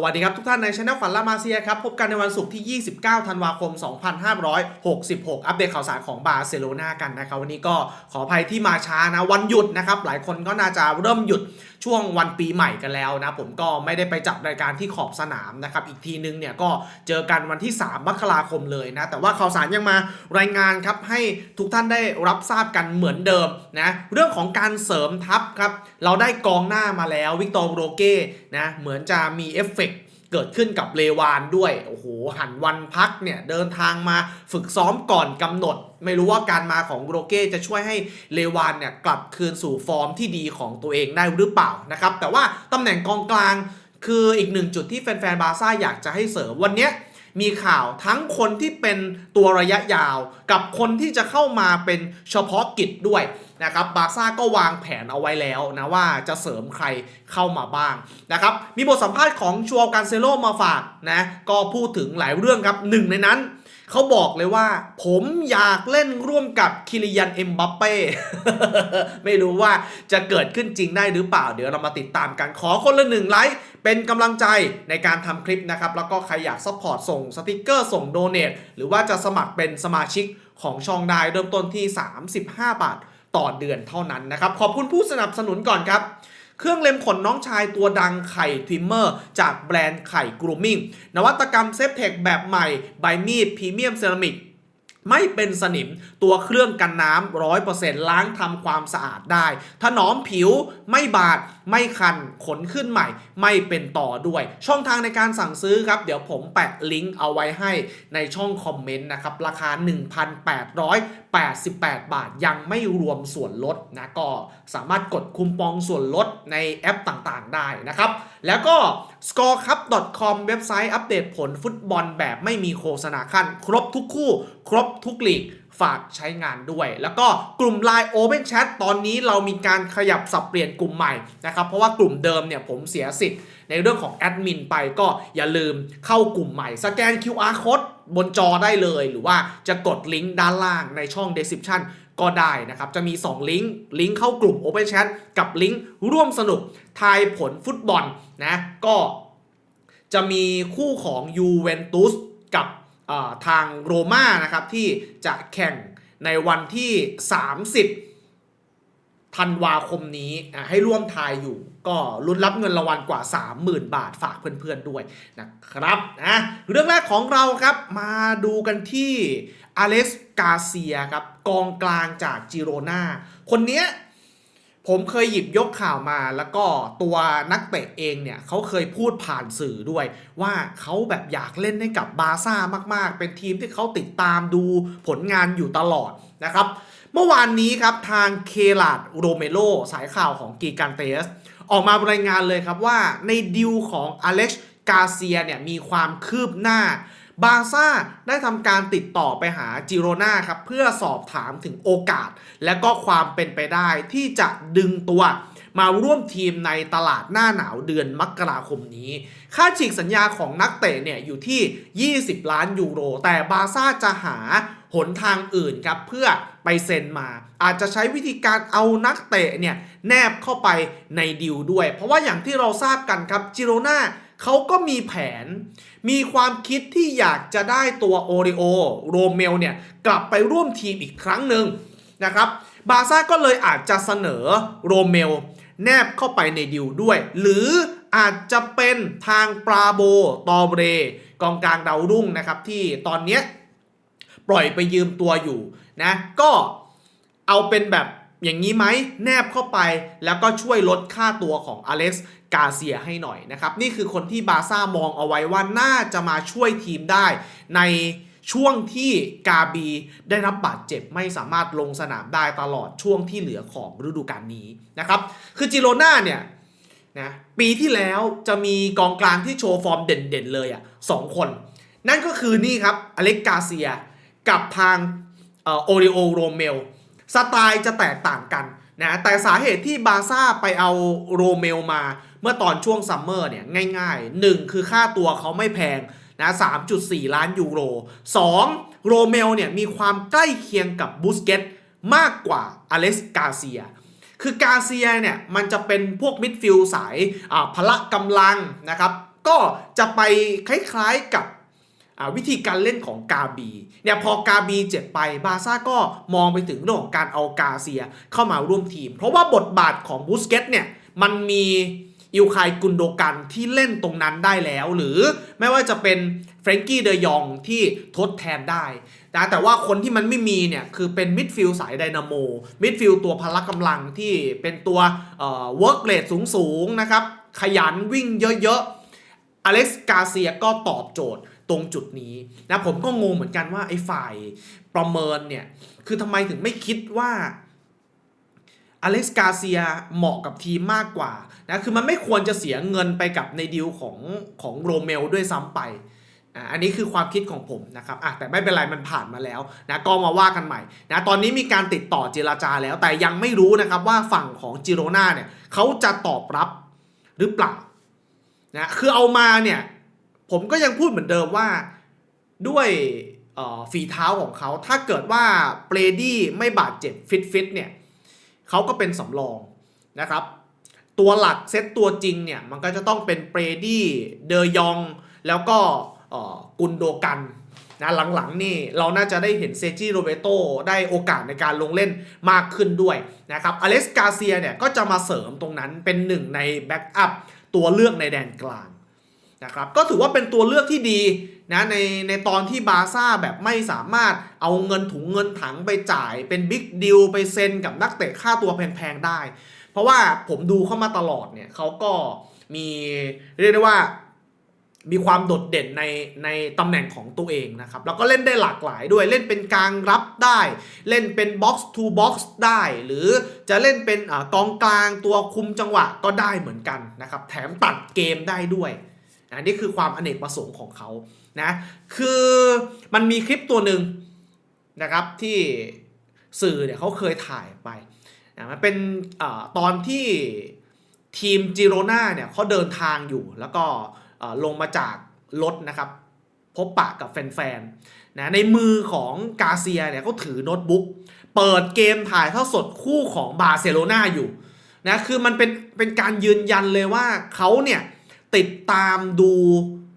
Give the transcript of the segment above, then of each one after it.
สวัสดีครับทุกท่านในช anel ขวัญลามาเซียครับ พบกันในวันศุกร์ที่ 29 ธันวาคม 2566 อัปเดตข่าวสารของบาร์เซโลนากันนะครับ วันนี้ก็ขออภัยที่มาช้านะ วันหยุดนะครับ หลายคนก็น่าจะเริ่มหยุดช่วงวันปีใหม่กันแล้วนะผมก็ไม่ได้ไปจับรายการที่ขอบสนามนะครับอีกทีนึงเนี่ยก็เจอกันวันที่ 3 มกราคมเลยนะแต่ว่าข่าวสารยังมารายงานครับให้ทุกท่านได้รับทราบกันเหมือนเดิมนะเรื่องของการเสริมทัพครับเราได้กองหน้ามาแล้ววิกตอร์โรเก้นะเหมือนจะมีเอฟเฟกต์ เกิดขึ้นกับเลวานด้วย โอ้โห หันวันพักเนี่ย เดินทางมาฝึกซ้อมก่อนกำหนด ไม่รู้ว่าการมาของโรเก้จะช่วยให้เลวานเนี่ย กลับคืนสู่ฟอร์มที่ดีของตัวเองได้หรือเปล่านะครับ แต่ว่าตำแหน่งกองกลางคืออีกหนึ่งจุดที่แฟนๆบาร์ซ่าอยากจะให้เสริมวันเนี้ย มีข่าวทั้งคนที่เป็นตัวระยะยาว กับคนที่จะเข้ามาเป็นเฉพาะกิจด้วยนะครับบาร์ซ่าก็วางแผนเอาไว้แล้วนะว่าจะเสริมใครเข้ามาบ้างนะครับมีบทสัมภาษณ์ของชัวการเซโลมาฝากนะก็พูดถึงหลายเรื่องครับหนึ่งในนั้นเขาบอกเลยว่า ผมอยากเล่นร่วมกับคิริยันเอ็มบัปเป้ไม่รู้ว่าจะเกิดขึ้นจริงได้หรือเปล่า เดี๋ยวเรามาติดตามกันขอคนละหนึ่งไลค์ เป็นกำลังใจในการทำคลิปนะครับ แล้วก็ใครอยากซัพพอร์ตส่งสติกเกอร์ส่งโดเนทหรือว่าจะสมัครเป็นสมาชิกของช่องได้เริ่มต้นที่ 35 บาทต่อเดือนเท่านั้นนะครับ ขอบคุณผู้สนับสนุนก่อนครับเครื่องเล็มขนน้องชายตัวดังไข่ทิมเมอร์จากแบรนด์ไข่กรูมมิ่งนวัตกรรมเซฟเทคแบบใหม่ใบมีดพรีเมียมเซรามิก ไม่เป็นสนิมตัวเครื่องกันน้ำร้อยเปอร์เซ็นต์ล้างทำความสะอาดได้ ถนอมผิวไม่บาด ไม่คัน ขนขึ้นใหม่ ไม่เป็นต่อด้วย ช่องทางในการสั่งซื้อครับ เดี๋ยวผมแปะลิงก์เอาไว้ให้ในช่องคอมเมนต์นะครับ ราคา 1,888 บาทยังไม่รวมส่วนลดนะ ก็สามารถกดคูปองส่วนลดในแอปต่างๆ ได้นะครับ แล้วก็ scorecup.com เว็บไซต์อัปเดตผลฟุตบอลแบบไม่มีโฆษณาขั้น ครบทุกคู่ ครบทุกลีกฝากใช้งานด้วย แล้วก็กลุ่ม Line Open Chat ตอนนี้เรามีการขยับสับเปลี่ยนกลุ่มใหม่นะครับ เพราะว่ากลุ่มเดิมเนี่ยผมเสียสิทธิ์ในเรื่องของแอดมินไปก็อย่าลืมเข้ากลุ่มใหม่ สแกน QR code บนจอได้เลย หรือว่าจะกดลิงก์ด้านล่างในช่อง description ก็ได้นะครับ จะมี 2 ลิงก์ ลิงก์เข้ากลุ่ม Open Chat กับลิงก์ร่วมสนุกทายผลฟุตบอลนะก็จะมีคู่ของยูเวนตุสกับทางโรม่านะครับที่จะแข่งในวันที่ 30 ธันวาคมนี้ให้ร่วมทายอยู่ ก็ลุ้นรับเงินรางวัลกว่า 30,000 บาทฝากเพื่อนๆด้วยนะครับนะเรื่องแรกของเราครับมาดูกันที่อเล็กซ์กาเซียครับกองกลางจากจิโรนาคนเนี้ยผมเคยหยิบยกข่าวมาแล้วก็ตัวนักเตะเองเนี่ยเขาเคยพูดผ่านสื่อด้วย ว่าเขาแบบอยากเล่นให้กับบาร์ซ่ามากๆ เป็นทีมที่เขาติดตามดูผลงานอยู่ตลอดนะครับ มื่อวานนี้ครับทางเคลาดโรเมโลสายข่าวของกีการเตส ออกมารายงานเลยครับว่าในดิวของอเล็กซ์กาเซียเนี่ยมีความคืบหน้า บาซ่าได้ทำการติดต่อไปหาจิโรนาครับเพื่อสอบถามถึงโอกาส และก็ความเป็นไปได้ที่จะดึงตัวมาร่วมทีมในตลาดหน้าหนาวเดือนมกราคมนี้ ค่าฉีกสัญญาของนักเตะเนี่ยอยู่ที่ 20 ล้านยูโร แต่บาซ่าจะหา หนทางอื่นครับเพื่อไปเซ็นมา อาจจะใช้วิธีการเอานักเตะเนี่ยแนบเข้าไปในดิวด้วย เพราะว่าอย่างที่เราทราบกันครับจิโรนาเขาก็มีแผน มีความคิดที่อยากจะได้ตัวโอริโอโรเมลเนี่ยกลับไปร่วมทีมอีกครั้งหนึ่งนะครับบาซ่าก็เลยอาจจะเสนอโรเมลแนบเข้าไปในดิวด้วย หรืออาจจะเป็นทางปราโบตอเบรกองกลางดาวรุ่งนะครับที่ตอนเนี้ย ปล่อยไปยืมตัวอยู่นะก็เอาเป็นแบบอย่างนี้ไหมแนบเข้าไปแล้วก็ช่วยลดค่าตัวของอเล็กซ์กาเซียให้หน่อยนะครับ นี่คือคนที่บาร์ซ่ามองเอาไว้ว่าน่าจะมาช่วยทีมได้ ในช่วงที่กาบีได้รับบาดเจ็บไม่สามารถลงสนามได้ตลอดช่วงที่เหลือของฤดูกาลนี้นะครับ คือจิโรน่าเนี่ยนะปีที่แล้วจะมีกองกลางที่โชว์ฟอร์มเด่นๆเลยอะสองคน นั่นก็คือนี่ครับอเล็กกาเซีย กับทางโอริโอโรเมลสไตล์จะแตกต่างกันนะแต่สาเหตุที่บาซ่าไปเอาโรเมลมา เมื่อตอนช่วงซัมเมอร์เนี่ยง่ายๆ 1 คือค่าตัวเขาไม่แพงนะ3.4 ล้านยูโร 2. โรเมลเนี่ยมีความใกล้เคียงกับบูสเกตมากกว่าอเล็กาเซีย คือกาเซียเนี่ยมันจะเป็นพวกมิดฟิลสายพละกำลังนะครับ ก็จะไปคล้ายๆกับ วิธีการเล่นของกาบีเนี่ยพอกาบีเจ็บไปบาซ่าก็มองไปถึงเรื่องของการเอากาเซียเข้ามาร่วมทีม เพราะว่าบทบาทของบูสเกตเนี่ยมันมีอิลคายกุนโดกันที่เล่นตรงนั้นได้แล้ว หรือไม่ว่าจะเป็นเฟรนกี้เดยองที่ทดแทนได้นะแต่ว่าคนที่มันไม่มีเนี่ย คือเป็นมิดฟิลสายไดนาโมมิดฟิลตัวพละกำลังที่เป็นตัวเวิร์กเรทสูงๆนะครับ ขยันวิ่งเยอะๆอเล็กซ์กาเซียก็ตอบโจทย์ ตรงจุดนี้นะผมก็งงเหมือนกันว่าไอ้ฝ่ายประเมินเนี่ย คือทำไมถึงไม่คิดว่าอเล็กซ์กาเซียเหมาะกับทีมมากกว่านะคือมันไม่ควรจะเสียเงินไปกับในดีลของของโรเมลด้วยซ้ำไปอะอันนี้คือความคิดของผมนะครับอะแต่ไม่เป็นไรมันผ่านมาแล้วนะก็มาว่ากันใหม่นะตอนนี้มีการติดต่อเจราจาแล้ว แต่ยังไม่รู้นะครับว่าฝั่งของจิโรนาเนี่ยเขาจะตอบรับหรือเปล่านะคือเอามาเนี่ย ผมก็ยังพูดเหมือนเดิมว่าด้วยฝีเท้าของเขา ถ้าเกิดว่าเบรดี้ไม่บาดเจ็บฟิตฟิตเนี่ยเขาก็เป็นสำรองนะครับ ตัวหลักเซตตัวจริงเนี่ยมันก็จะต้องเป็นเบรดี้เดยอง แล้วก็กุนโดกันนะหลังๆนี่เราน่าจะได้เห็นเซจิโรเบโตได้โอกาสในการลงเล่นมากขึ้นด้วยนะครับอเล็กซ์กาเซียเนี่ยก็จะมาเสริมตรงนั้นเป็นหนึ่งในแบ็กอัพตัวเลือกในแดนกลาง นะครับก็ถือว่าเป็นตัวเลือกที่ดีนะในในตอนที่บาร์ซ่าแบบไม่สามารถเอาเงินถุงเงินถังไปจ่ายเป็นบิ๊กดิวไปเซ็นกับนักเตะค่าตัวแพงๆได้ เพราะว่าผมดูเข้ามาตลอดเนี่ยเขาก็มีเรียกได้ว่ามีความโดดเด่นในในตำแหน่งของตัวเองนะครับ แล้วก็เล่นได้หลากหลายด้วยเล่นเป็นกลางรับได้ เล่นเป็นบ็อกซ์ทูบ็อกซ์ได้ หรือจะเล่นเป็นอากองกลางตัวคุมจังหวะก็ได้เหมือนกันนะครับ แถมตัดเกมได้ด้วย อันนี้คือความอเนกประสงค์ของเขานะคือมันมีคลิปตัวหนึ่งนะครับที่สื่อเนี่ยเขาเคยถ่ายไปนะมันเป็นอตอนที่ทีมจิโรนาเนี่ยเขาเดินทางอยู่แล้วก็ลงมาจากรถนะครับพบปะกับแฟนๆนะในมือของกาเซียเนี่ยเขาถือโน้ตบุ๊กเปิดเกมถ่ายเท่าสดคู่ของบาร์เซโลนาอยู่นะคือมันเป็นเป็นการยืนยันเลยว่าเขาเนี่ย ติดตามดู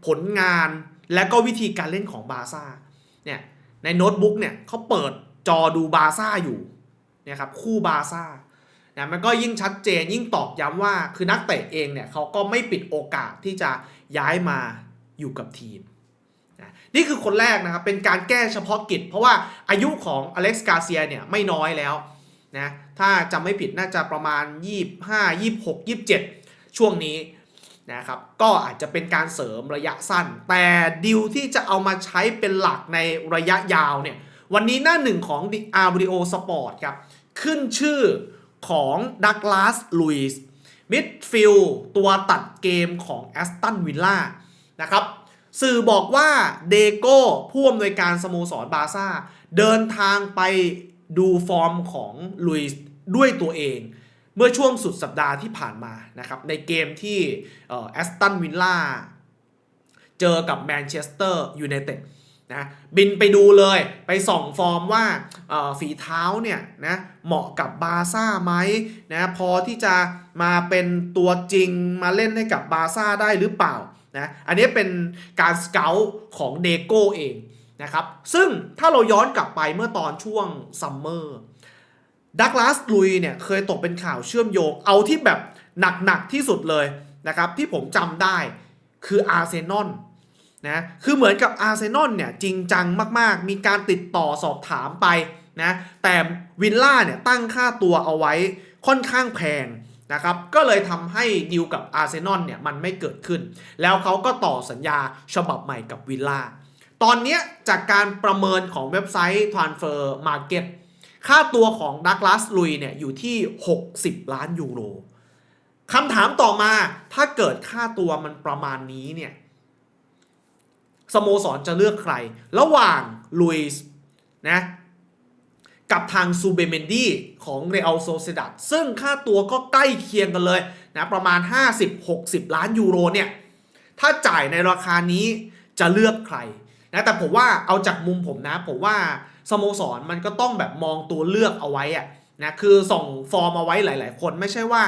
ผลงาน และก็วิธีการเล่นของบาซ่าเนี่ยในโน้ตบุ๊กเนี่ยเขาเปิดจอดูบาซ่าอยู่นี่ยครับคู่บาซ่านะมันก็ยิ่งชัดเจนยิ่งตอกย้ำว่าคือนักเตะเองเนี่ยเขาก็ไม่ปิดโอกาสที่จะย้ายมาอยู่กับทีมนะนี่คือคนแรกนะครับเป็นการแก้เฉพาะกิจ เพราะว่าอายุของอเล็กซ์กาเซียเนี่ยไม่น้อยแล้วนะถ้าจำไม่ผิดน่าจะประมาณ 25 26 27 ช่วงนี้ นะครับก็อาจจะเป็นการเสริมระยะสั้น แต่ดิวที่จะเอามาใช้เป็นหลักในระยะยาวเนี่ยวันนี้หน้าหนึ่งของ a r b o Sport ครับขึ้นชื่อของดักลาสลุยส์มิดฟิลตัวตัดเกมของแอสตันวิลล่านะครับสื่อบอกว่าเดโก้ผู้อำนวยการสโมสรบาซ่า เดินทางไปดูฟอร์มของลุยส์ด้วยตัวเอง เมื่อช่วงสุดสัปดาห์ที่ผ่านมานะครับในเกมที่แอสตันวิลล่าเจอกับแมนเชสเตอร์ยูไนเต็ดนะบินไปดูเลยไปส่องฟอร์มว่าฝีเท้าเนี่ยนะเหมาะกับบาร์ซ่าไหมนะพอที่จะมาเป็นตัวจริงมาเล่นให้กับบาร์ซ่าได้หรือเปล่านะอันนี้เป็นการสเกลของเดโก้เองนะครับซึ่งถ้าเราย้อนกลับไปเมื่อตอนช่วงซัมเมอร์ ดักลาสลุยเนี่ยเคยตกเป็นข่าวเชื่อมโยง เอาที่แบบหนักๆที่สุดเลยนะครับ ที่ผมจำได้คืออาร์เซนอลนะคือเหมือนกับอาร์เซนอลเนี่ยจริงจังมากๆ มีการติดต่อสอบถามไปนะแต่วิลล่าเนี่ยตั้งค่าตัวเอาไว้ค่อนข้างแพงนะครับก็เลยทำให้ดีลกับอาร์เซนอลเนี่ยมันไม่เกิดขึ้น แล้วเขาก็ต่อสัญญาฉบับใหม่กับวิลล่าตอนนี้จากการประเมินของเว็บไซต์ Transfer Market ค่าตัวของดักลาสลุยเนี่ยอยู่ที่ 60 ล้านยูโรคำถามต่อมาถ้าเกิดค่าตัวมันประมาณนี้เนี่ยสโมสรจะเลือกใคร ระหว่างลุยส์นะกับทางซูเบเมนดี้ของเรอัลโซเซดัดซึ่งค่าตัวก็ใกล้เคียงกันเลยนะประมาณ 50-60 ล้านยูโรเนี่ยถ้าจ่ายในราคานี้จะเลือกใครนะแต่ผมว่าเอาจากมุมผมนะ ผมว่า สโมสรมันก็ต้องแบบมองตัวเลือกเอาไว้อะนะคือส่งฟอร์มเอาไว้หลาย ๆ คนไม่ใช่ว่า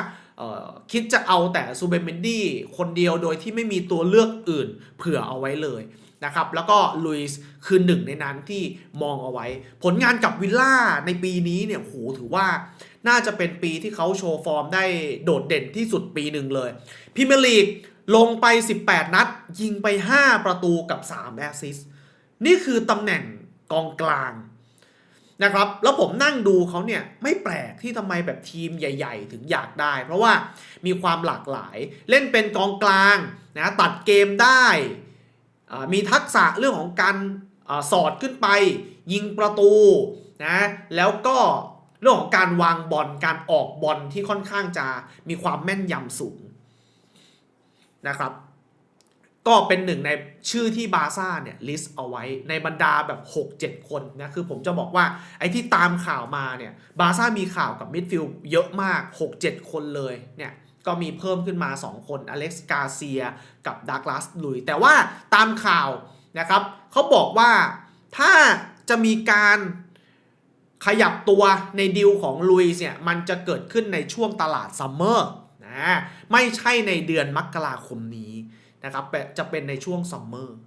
คิดจะเอาแต่ซูเบเมนดี้คนเดียวโดยที่ไม่มีตัวเลือกอื่นเผื่อเอาไว้เลยนะครับแล้วก็ลุยส์คือหนึ่งในนั้นที่มองเอาไว้ ผลงานกับวิลล่าในปีนี้เนี่ยโหถือว่าน่าจะเป็นปีที่เขาโชว์ฟอร์มได้โดดเด่นที่สุดปีหนึ่งเลยพรีเมียร์ลีกลงไป 18 นัด ยิงไป 5 ประตูกับ 3 แอสซิสต์นี่คือตำแหน่ง กองกลางนะครับ แล้วผมนั่งดูเขาเนี่ยไม่แปลกที่ทำไมแบบทีมใหญ่ ๆ ถึงอยากได้ เพราะว่ามีความหลากหลายเล่นเป็นกองกลางนะตัดเกมได้มีทักษะเรื่องของการอสอดขึ้นไป ยิงประตูนะแล้วก็เรื่องของการวางบอลการออกบอลที่ค่อนข้างจะมีความแม่นยำสูงนะครับ ก็เป็นหนึ่งในชื่อที่บาซ่าเนี่ยลิสต์เอาไว้ในบรรดาแบบ 6-7 คนนะคือผมจะบอกว่าไอ้ที่ตามข่าวมาเนี่ยบาซ่ามีข่าวกับมิดฟิลด์เยอะมาก 6-7 คนเลยเนี่ยก็มีเพิ่มขึ้นมา 2 คนอเล็กซ์กาเซียกับดักลาสลุย แต่ว่าตามข่าวนะครับเขาบอกว่าถ้าจะมีการขยับตัวในดิวของลุยเนี่ยมันจะเกิดขึ้นในช่วงตลาดซัมเมอร์นะไม่ใช่ในเดือนมกราคมนี้ นะครับจะเป็นในช่วงซัมเมอร์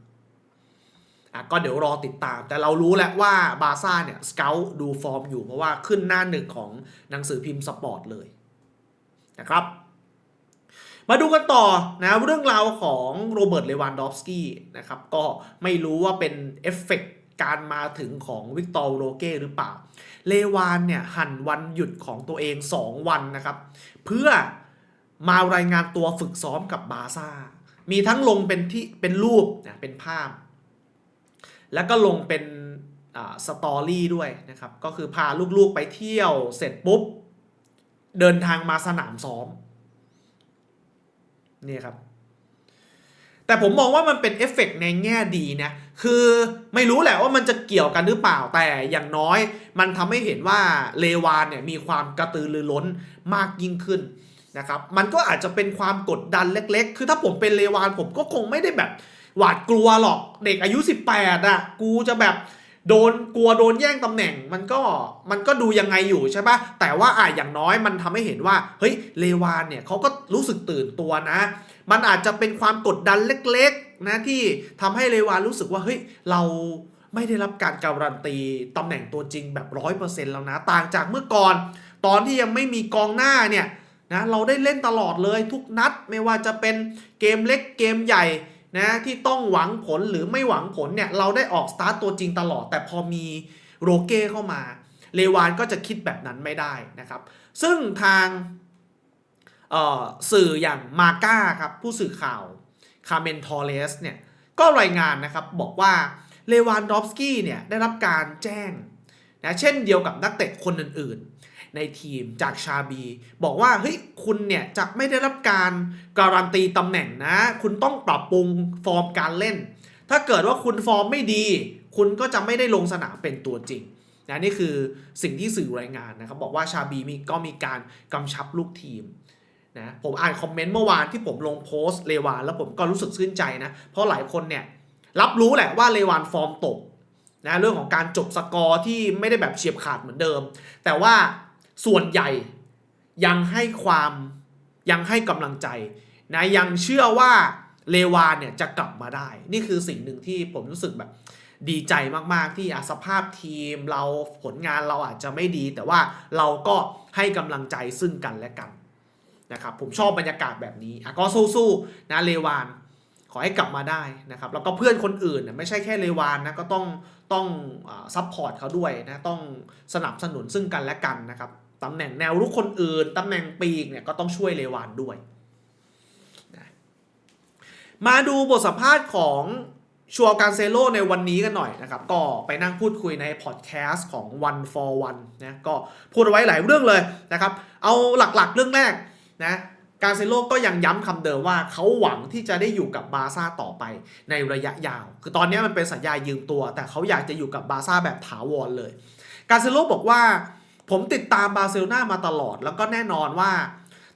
อะก็เดี๋ยวรอติดตาม แต่เรารู้แล้วว่าบาซ่าเนี่ยสเกลดูฟอร์มอยู่เพราะว่าขึ้นหน้าหนึ่งของหนังสือพิมพ์สปอร์ตเลยนะครับมาดูกันต่อนะเรื่องราวของโรเบิร์ตเลวานดอฟสกี้นะครับก็ไม่รู้ว่าเป็นเอฟเฟกการมาถึงของวิกตอร์โรเก้หรือเปล่า เลวานเนี่ยหันวันหยุดของตัวเอง 2 วันนะครับ เพื่อมารายงานตัวฝึกซ้อมกับบาซ่า มีทั้งลงเป็นที่เป็นรูปนะเป็นภาพ แล้วก็ลงเป็นสตอรี่ด้วยนะครับ ก็คือพาลูกๆไปเที่ยวเสร็จปุ๊บ เดินทางมาสนามซ้อมนี่ครับ แต่ผมมองว่ามันเป็นเอฟเฟกในแง่ดีนะ คือไม่รู้แหละว่ามันจะเกี่ยวกันหรือเปล่าแต่อย่างน้อย มันทำให้เห็นว่าเลวานเนี่ยมีความกระตือรือร้นมากยิ่งขึ้น นะครับมันก็อาจจะเป็นความกดดันเล็ก ๆ คือถ้าผมเป็นเลวานผมก็คงไม่ได้แบบหวาดกลัวหรอกเด็กอายุ 18 อะ กูจะแบบโดนกลัวโดนแย่งตำแหน่งมันก็มันก็ดูยังไงอยู่ใช่ปะแต่ว่าอะอย่างน้อยมันทำให้เห็นว่าเฮ้ยเลวานเนี่ยเขาก็รู้สึกตื่นตัวนะ มันอาจจะเป็นความกดดันเล็กๆนะที่ทำให้เลวานรู้สึกว่าเฮ้ยเราไม่ได้รับการการันตีตำแหน่งตัวจริงแบบร้อยเปอร์เซ็นต์แล้วนะ ต่างจากเมื่อก่อน ตอนที่ยังไม่มีกองหน้าเนี่ย นะเราได้เล่นตลอดเลยทุกนัดไม่ว่าจะเป็นเกมเล็กเกมใหญ่นะที่ต้องหวังผลหรือไม่หวังผลเนี่ยเราได้ออกสตาร์ตตัวจริงตลอด แต่พอมีโรเก้เข้ามาเลวานก็จะคิดแบบนั้นไม่ได้นะครับ ซึ่งทางสื่ออย่างมาก้าครับผู้สื่อข่าวคาเมนทอเรสเนี่ยก็รายงานนะครับบอกว่าเลวานดอฟสกี้เนี่ยได้รับการแจ้งนะเช่นเดียวกับนักเตะคนอื่น ในทีมจากชาบี บอกว่าเฮ้ยคุณเนี่ยจะไม่ได้รับการการันตีตำแหน่งนะ คุณต้องปรับปรุงฟอร์มการเล่น ถ้าเกิดว่าคุณฟอร์มไม่ดี คุณก็จะไม่ได้ลงสนามเป็นตัวจริงนะนี่คือสิ่งที่สื่อรายงานนะครับบอกว่าชาบีมีก็มีการกำชับลูกทีมนะผมอ่านคอมเมนต์เมื่อวานที่ผมลงโพสต์เลวานแล้วผมก็รู้สึกชื่นใจนะ เพราะหลายคนเนี่ยรับรู้แหละว่าเลวานฟอร์มตกนะเรื่องของการจบสกอร์ที่ไม่ได้แบบเฉียบขาดเหมือนเดิม แต่ว่า ส่วนใหญ่ยังให้ความยังให้กำลังใจนะยังเชื่อว่าเลวานเนี่ยจะกลับมาได้ นี่คือสิ่งหนึ่งที่ผมรู้สึกแบบดีใจมากๆที่สภาพทีมเราผลงานเราอาจจะไม่ดี แต่ว่าเราก็ให้กำลังใจซึ่งกันและกันนะครับผมชอบบรรยากาศแบบนี้อะก็สู้ๆนะเลวานขอให้กลับมาได้นะครับแล้วก็เพื่อนคนอื่นนะไม่ใช่แค่เลวานนะก็ต้องต้องซัพพอร์ตเขาด้วยนะต้องสนับสนุนซึ่งกันและกันนะครับ ตำแหน่งแนวรุกคนอื่น ตำแหน่งปีกเนี่ยก็ต้องช่วยเลวานด้วยนะมาดูบทสัมภาษณ์ของชัวการเซโลในวันนี้กันหน่อยนะครับ ก็ไปนั่งพูดคุยในพอดแคสต์ของ One for One นะก็พูดไว้หลายเรื่องเลยนะครับ เอาหลักๆเรื่องแรกนะการเซโลก็ยังย้ำคำเดิมว่าเขาหวังที่จะได้อยู่กับบาซ่าต่อไปในระยะยาว คือตอนนี้มันเป็นสัญญายืมตัว แต่เขาอยากจะอยู่กับบาซ่าแบบถาวรเลย การเซโลบอกว่า ผมติดตามบาร์เซโลนามาตลอด แล้วก็แน่นอนว่า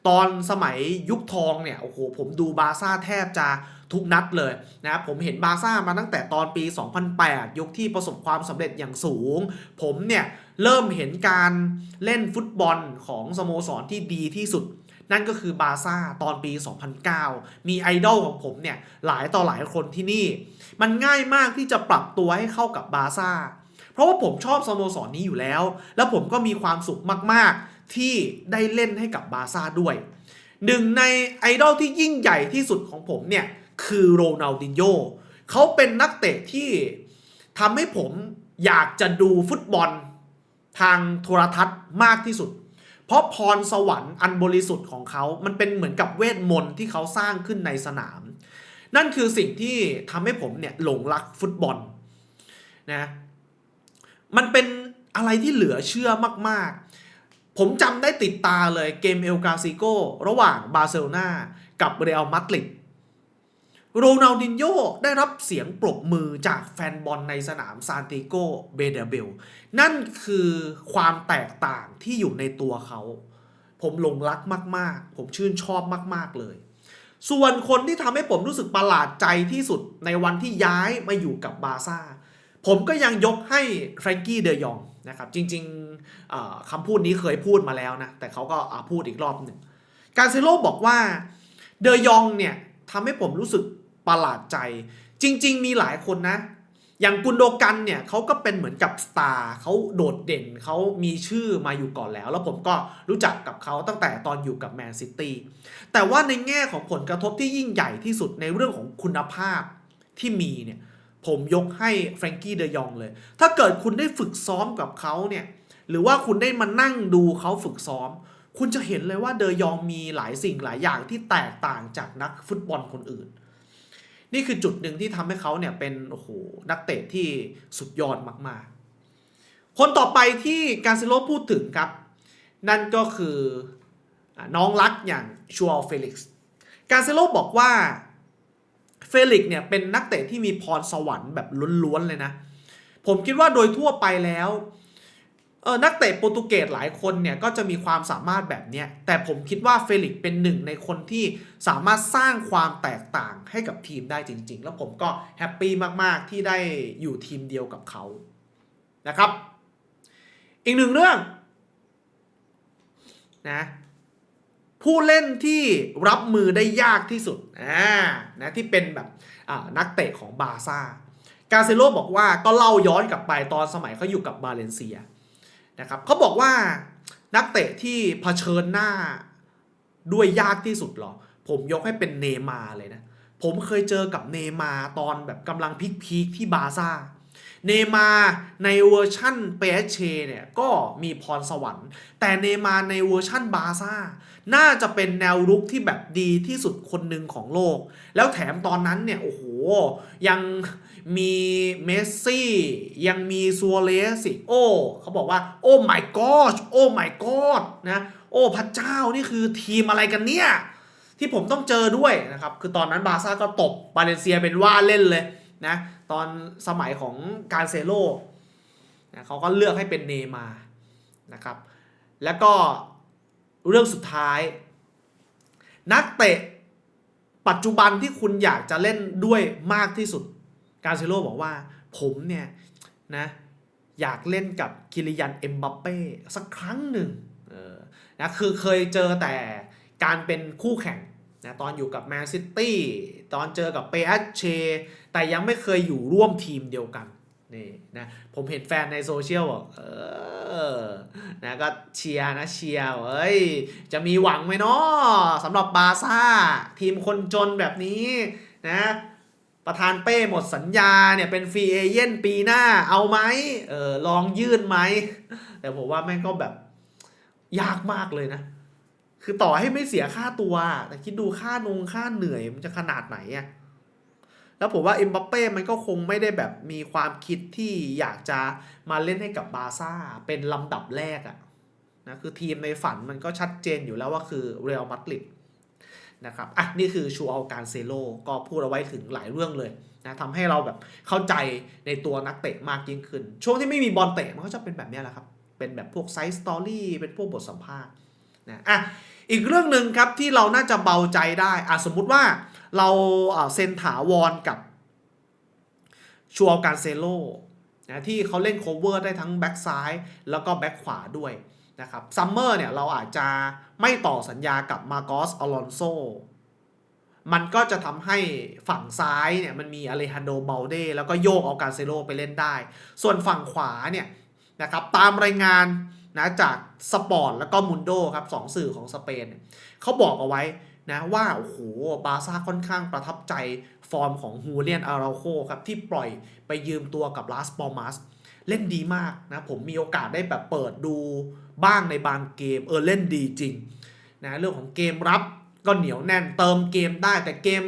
ตอนสมัยยุคทองเนี่ยโอ้โหผมดูบาซ่าแทบจะทุกนัดเลยนะผมเห็นบาซ่ามาตั้งแต่ตอนปี 2008 ยุคที่ประสบความสำเร็จอย่างสูง ผมเนี่ยเริ่มเห็นการเล่นฟุตบอลของสโมสรที่ดีที่สุด นั่นก็คือบาซ่าตอนปี 2009 มีไอดอลของผมเนี่ยหลายต่อหลายคนที่นี่ มันง่ายมากที่จะปรับตัวให้เข้ากับบาซ่า ราะว่าผมชอบสโมสรนนี้อยู่แล้ว แล้วผมก็มีความสุขมากๆ ที่ได้เล่นให้กับบาซ่าด้วย หนึ่งในไอดอลที่ยิ่งใหญ่ที่สุดของผมเนี่ย คือโรนัลดินโญเขาเป็นนักเตะที่ทำให้ผมอยากจะดูฟุตบอลทางโทรทัศน์มากที่สุด เพราะพรสวรรค์อันบริสุทธิ์ของเขา มันเป็นเหมือนกับเวทมนต์ที่เขาสร้างขึ้นในสนาม นั่นคือสิ่งที่ทำให้ผมเนี่ยหลงรักฟุตบอลนะ มันเป็นอะไรที่เหลือเชื่อมาก ๆ ผมจำได้ติดตาเลยเกมเอลกาซิโกระหว่างบาร์เซโลนากับเรอัลมาดริดโรนัลดินโญได้รับเสียงปรบมือจากแฟนบอลในสนามซานติโกเบเดเบล นั่นคือความแตกต่างที่อยู่ในตัวเขา ผมหลงรักมาก ๆ ผมชื่นชอบมาก ๆ เลย ส่วนคนที่ทำให้ผมรู้สึกประหลาดใจที่สุดในวันที่ย้ายมาอยู่กับบาร์ซ่า ผมก็ยังยกให้แฟรงกี้เดยองนะครับ จริงๆคำพูดนี้เคยพูดมาแล้วนะ แต่เขาก็พูดอีกรอบหนึ่ง การเซโลบอกว่าเดยองเนี่ยทำให้ผมรู้สึกประหลาดใจ จริง ๆ มีหลายคนนะ อย่างกุนโดกันเนี่ยเขาก็เป็นเหมือนกับสตาร์เขาโดดเด่นเขามีชื่อมาอยู่ก่อนแล้ว แล้วผมก็รู้จักกับเขาตั้งแต่ตอนอยู่กับแมนซิตี้แต่ว่าในแง่ของผลกระทบที่ยิ่งใหญ่ที่สุดในเรื่องของคุณภาพที่มีเนี่ย ผมยกให้แฟรงกี้เดยองเลย ถ้าเกิดคุณได้ฝึกซ้อมกับเขาเนี่ย หรือว่าคุณได้มานั่งดูเขาฝึกซ้อม คุณจะเห็นเลยว่าเดยองมีหลายสิ่งหลายอย่างที่แตกต่างจากนักฟุตบอลคนอื่น นี่คือจุดหนึ่งที่ทำให้เขาเนี่ยเป็นโอ้โหนักเตะที่สุดยอดมากๆ คนต่อไปที่การซิโลพูดถึงครับ นั่นก็คือน้องรักอย่างชัวเฟลิกซ์ การเซโลบอกว่า เฟลิกซ์เนี่ยเป็นนักเตะที่มีพรสวรรค์แบบล้วนๆเลยนะ ผมคิดว่าโดยทั่วไปแล้วเออนักเตะโปรตุเกสหลายคนเนี่ยก็จะมีความสามารถแบบเนี้ยแต่ผมคิดว่าเฟลิกซ์เป็นหนึ่งในคนที่สามารถสร้างความแตกต่างให้กับทีมได้จริง ๆ แล้วผมก็แฮปปี้มากๆที่ได้อยู่ทีมเดียวกับเขานะครับ อีกหนึ่งเรื่องนะ ผู้เล่นที่รับมือได้ยากที่สุดอ่านะที่เป็นแบบอ่านักเตะของบาร์ซ่ากาเซโลบอกว่าก็เล่าย้อนกลับไปตอนสมัยเขาอยู่กับบาเลนเซียนะครับเขาบอกว่านักเตะที่เผชิญหน้าด้วยยากที่สุดหรอ ผมยกให้เป็นเนมาเลยนะ ผมเคยเจอกับเนมาตอนแบบกำลังพีคๆที่บาร์ซ่าเนมาในเวอร์ชั่นเปเชเนี่ยก็มีพรสวรรค์ แต่เนมาในเวอร์ชั่นบาร์ซ่า น่าจะเป็นแนวรุกที่แบบดีที่สุดคนหนึ่งของโลก แล้วแถมตอนนั้นเนี่ย โอ้โห ยังมีเมสซี่ ยังมีซัวเรสิโอ้เขาบอกว่า โอ้ my god โอ้ my god นะ โอ้พระเจ้านี่คือทีมอะไรกันเนี่ย ที่ผมต้องเจอด้วยนะครับ คือตอนนั้นบาร์ซ่าก็ตบบาเลนเซียเป็นว่าเล่นเลยนะ ตอนสมัยของการเซโลนะเขาก็เลือกให้เป็นเนย์มานะครับ แล้วก็ เรื่องสุดท้าย นักเตะปัจจุบันที่คุณอยากจะเล่นด้วยมากที่สุด การเซโลบอกว่า ผมเนี่ยนะอยากเล่นกับกิริยันเอ็มบัปเป้สักครั้งหนึ่งออนะคือเคยเจอแต่การเป็นคู่แข่งนะตอนอยู่กับแมนซิตี้ตอนเจอกับเปอเชแต่ยังไม่เคยอยู่ร่วมทีมเดียวกัน นี่นะผมเห็นแฟนในโซเชียลบอกเออนะก็เชียร์นะเชียร์เอ้ยจะมีหวังไหมเนาะสำหรับบาซ่า ทีมคนจนแบบนี้นะ ประธานเป้หมดสัญญาเนี่ยเป็นฟรีเอเย่นปีหน้าเอาไหมเออลองยื่นไหม แต่ผมว่าแม่งก็แบบยากมากเลยนะ คือต่อให้ไม่เสียค่าตัว แต่คิดดูค่านงค่าเหนื่อยมันจะขนาดไหนอะ แล้วผมว่าเอ็มบัปเป้มันก็คงไม่ได้แบบมีความคิดที่อยากจะมาเล่นให้กับบาร์ซ่าเป็นลำดับแรกอะนะคือทีมในฝันมันก็ชัดเจนอยู่แล้วว่าคือเรอัลมาดริดนะครับอะนี่คือชูเอาการเซโลก็พูดเอาไว้ถึงหลายเรื่องเลยนะทำให้เราแบบเข้าใจในตัวนักเตะมากยิ่งขึ้น ช่วงที่ไม่มีบอลเตะมันก็จะเป็นแบบนี้แหละครับ เป็นแบบพวกไซส์สตอรี่เป็นพวกบทสัมภาษณ์นะอะอีกเรื่องหนึ่งครับที่เราน่าจะเบาใจได้อะสมมุติว่า เราเซ็นถาวรกับชูเอาการเซโลนะที่เขาเล่นโคเวอร์ได้ทั้งแบ็กซ้ายแล้วก็แบ็กขวาด้วยนะครับซัมเมอร์เนี่ยเราอาจจะไม่ต่อสัญญากับมา g กสอลอนโซมันก็จะทำให้ฝั่งซ้ายเนี่ยมันมีอเลฮันโดเบลเดแล้วก็โยกเอาการเซโลไปเล่นได้ ส่วนฝั่งขวาเนี่ยนะครับตามรายงานนะจากสปอร์ตแล้วก็มุนโดครับสองสื่อของสเปนเขาบอกเอาไว้ นะว่าโอ้โหบาซ่าค่อนข้างประทับใจฟอร์มของฮูเลียนอาราโคครับที่ปล่อยไปยืมตัวกับลาสปอมัสเล่นดีมากนะผมมีโอกาสได้แบบเปิดดูบ้างในบางเกมเออเล่นดีจริงนะเรื่องของเกมรับก็เหนียวแน่นเติมเกมได้แต่เกม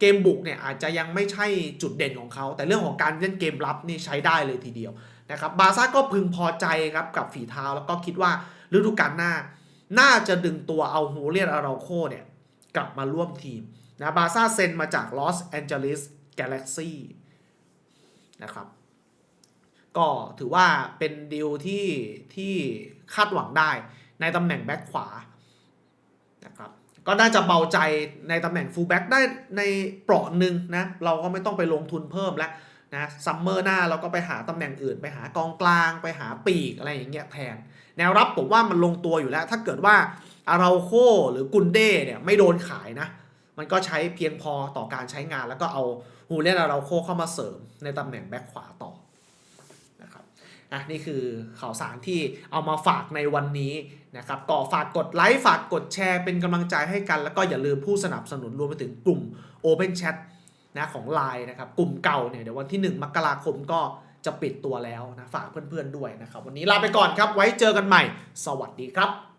เกมบุกเนี่ยอาจจะยังไม่ใช่จุดเด่นของเขา แต่เรื่องของการเล่นเกมรับนี่ใช้ได้เลยทีเดียวนะครับบาซ่าก็พึงพอใจครับกับฝีเท้าแล้วก็คิดว่าฤดูกาลหน้า น่าจะดึงตัวเอาฮูเลียนอาราโคเนี่ย กลับมาร่วมทีมนะบาซ่าเซ็นมาจากลอสแอนเจลิสกาแล็กซี่นะครับ ก็ถือว่าเป็นดีลที่ที่คาดหวังได้ในตำแหน่งแบ็คขวานะครับก็น่าจะเบาใจในตำแหน่งฟูลแบ็กได้ในเปราะหนึ่งนะ เราก็ไม่ต้องไปลงทุนเพิ่มแล้วนะซัมเมอร์หน้าเราก็ไปหาตำแหน่งอื่น ไปหากองกลาง ไปหาปีกอะไรอย่างเงี้ยแทน แนวรับผมว่ามันลงตัวอยู่แล้ว ถ้าเกิดว่า อาราโคหรือกุนเด้เนี่ยไม่โดนขายนะ มันก็ใช้เพียงพอต่อการใช้งาน แล้วก็เอาฮูเลียนอาราโคเข้ามาเสริมในตำแหน่งแบ็คขวาต่อนะครับอะนี่คือข่าวสารที่เอามาฝากในวันนี้นะครับก็ฝากกดไลค์ฝากกดแชร์เป็นกำลังใจให้กัน แล้วก็อย่าลืมผู้สนับสนุนรวมไปถึงกลุ่ม Open Chat นะของ Line นะครับกลุ่มเก่าเนี่ยเดี๋ยววันที่ 1 มกราคมก็จะปิดตัวแล้วนะฝากเพื่อนๆด้วยนะครับ วันนี้ลาไปก่อนครับไว้เจอกันใหม่ สวัสดีครับ